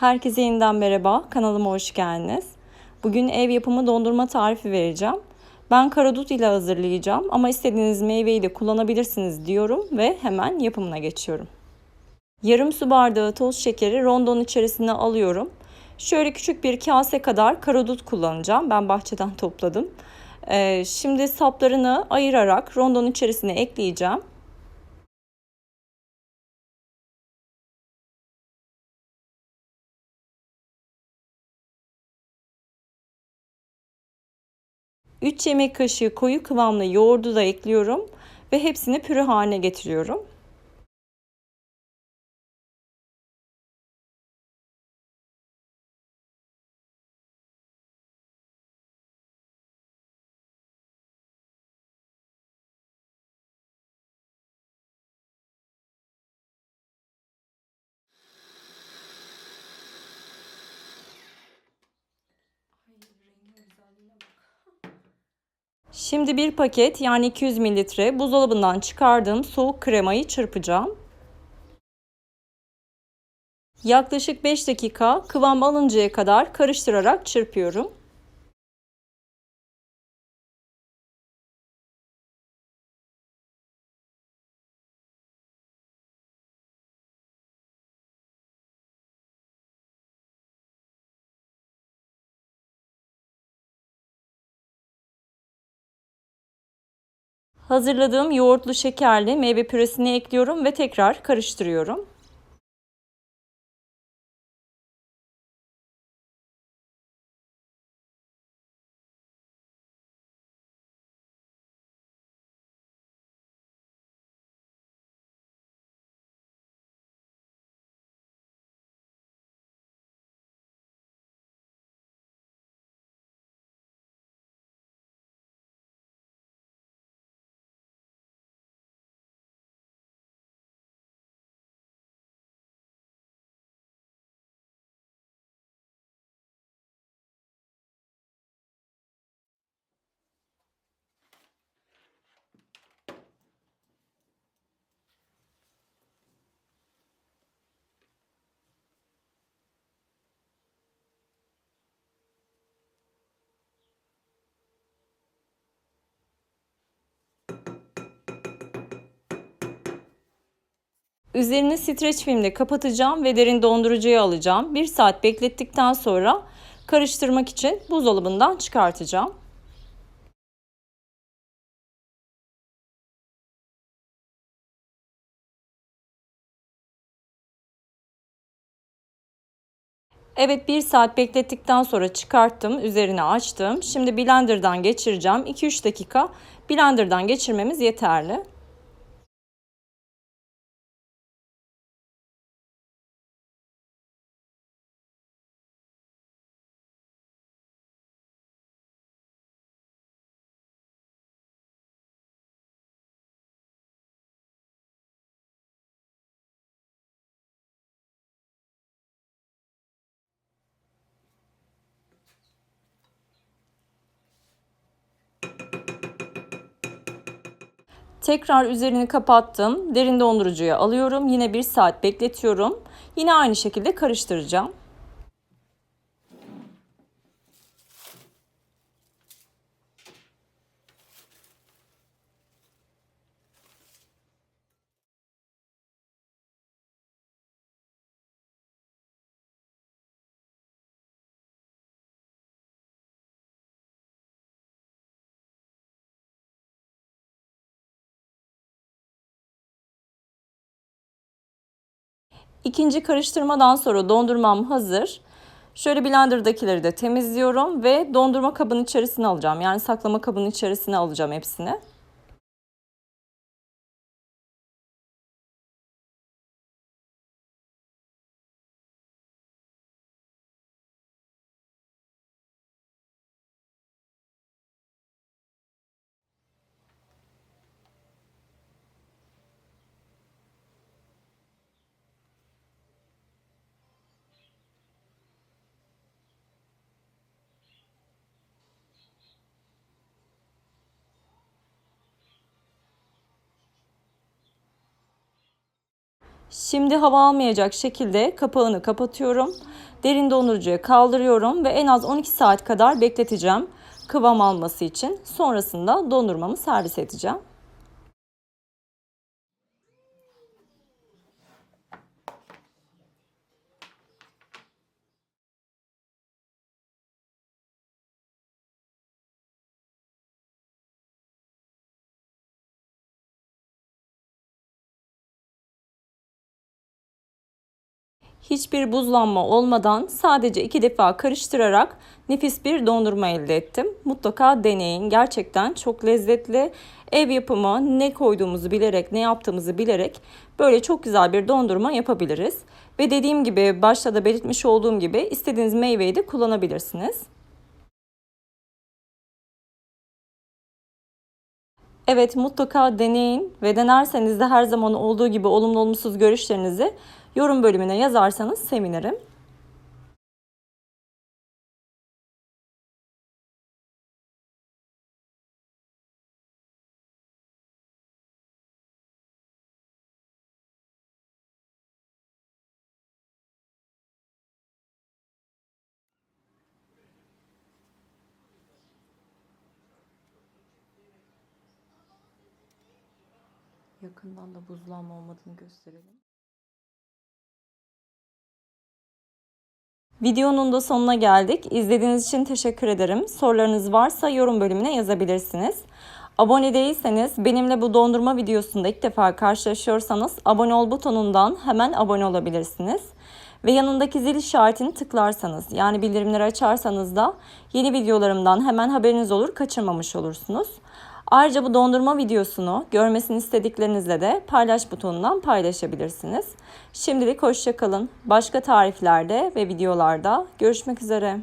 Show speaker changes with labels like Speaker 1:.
Speaker 1: Herkese yeniden merhaba. Kanalıma hoş geldiniz. Bugün ev yapımı dondurma tarifi vereceğim. Ben karadut ile hazırlayacağım ama istediğiniz meyveyi de kullanabilirsiniz diyorum ve hemen yapımına geçiyorum. Yarım su bardağı toz şekeri rondonun içerisine alıyorum. Şöyle küçük bir kase kadar karadut kullanacağım. Ben bahçeden topladım. Ee, şimdi saplarını ayırarak rondonun içerisine ekleyeceğim. Üç yemek kaşığı koyu kıvamlı yoğurdu da ekliyorum ve hepsini püre haline getiriyorum. Şimdi bir paket yani 200 mililitre buzdolabından çıkardığım soğuk kremayı çırpacağım. Yaklaşık 5 dakika kıvam alıncaya kadar karıştırarak çırpıyorum. Hazırladığım yoğurtlu şekerli meyve püresini ekliyorum ve tekrar karıştırıyorum. Üzerini streç filmle kapatacağım ve derin dondurucuya alacağım. 1 saat beklettikten sonra karıştırmak için buzdolabından çıkartacağım. Evet 1 saat beklettikten sonra çıkarttım. Üzerini açtım. Şimdi blenderdan geçireceğim. 2-3 dakika blenderdan geçirmemiz yeterli. Tekrar üzerini kapattım. Derin dondurucuya alıyorum. Yine bir saat bekletiyorum. Yine aynı şekilde karıştıracağım. İkinci karıştırmadan sonra dondurmam hazır. Şöyle blenderdakileri de temizliyorum ve dondurma kabının içerisine alacağım. Yani saklama kabının içerisine alacağım hepsini. Şimdi hava almayacak şekilde kapağını kapatıyorum. Derin dondurucuya kaldırıyorum ve en az 12 saat kadar bekleteceğim kıvam alması için. Sonrasında dondurmamı servis edeceğim. Hiçbir buzlanma olmadan sadece iki defa karıştırarak nefis bir dondurma elde ettim. Mutlaka deneyin. Gerçekten çok lezzetli. Ev yapımı ne koyduğumuzu bilerek, ne yaptığımızı bilerek böyle çok güzel bir dondurma yapabiliriz. Ve dediğim gibi başta da belirtmiş olduğum gibi istediğiniz meyveyi de kullanabilirsiniz. Evet mutlaka deneyin ve denerseniz de her zaman olduğu gibi olumlu olumsuz görüşlerinizi yorum bölümüne yazarsanız sevinirim. Yakından da buzlanma olmadığını gösterelim. Videonun da sonuna geldik. İzlediğiniz için teşekkür ederim. Sorularınız varsa yorum bölümüne yazabilirsiniz. Abone değilseniz benimle bu dondurma videosunda ilk defa karşılaşıyorsanız abone ol butonundan hemen abone olabilirsiniz. Ve yanındaki zil işaretini tıklarsanız yani bildirimleri açarsanız da yeni videolarımdan hemen haberiniz olur kaçırmamış olursunuz. Ayrıca bu dondurma videosunu görmesini istediklerinizle de paylaş butonundan paylaşabilirsiniz. Şimdilik hoşçakalın. Başka tariflerde ve videolarda görüşmek üzere.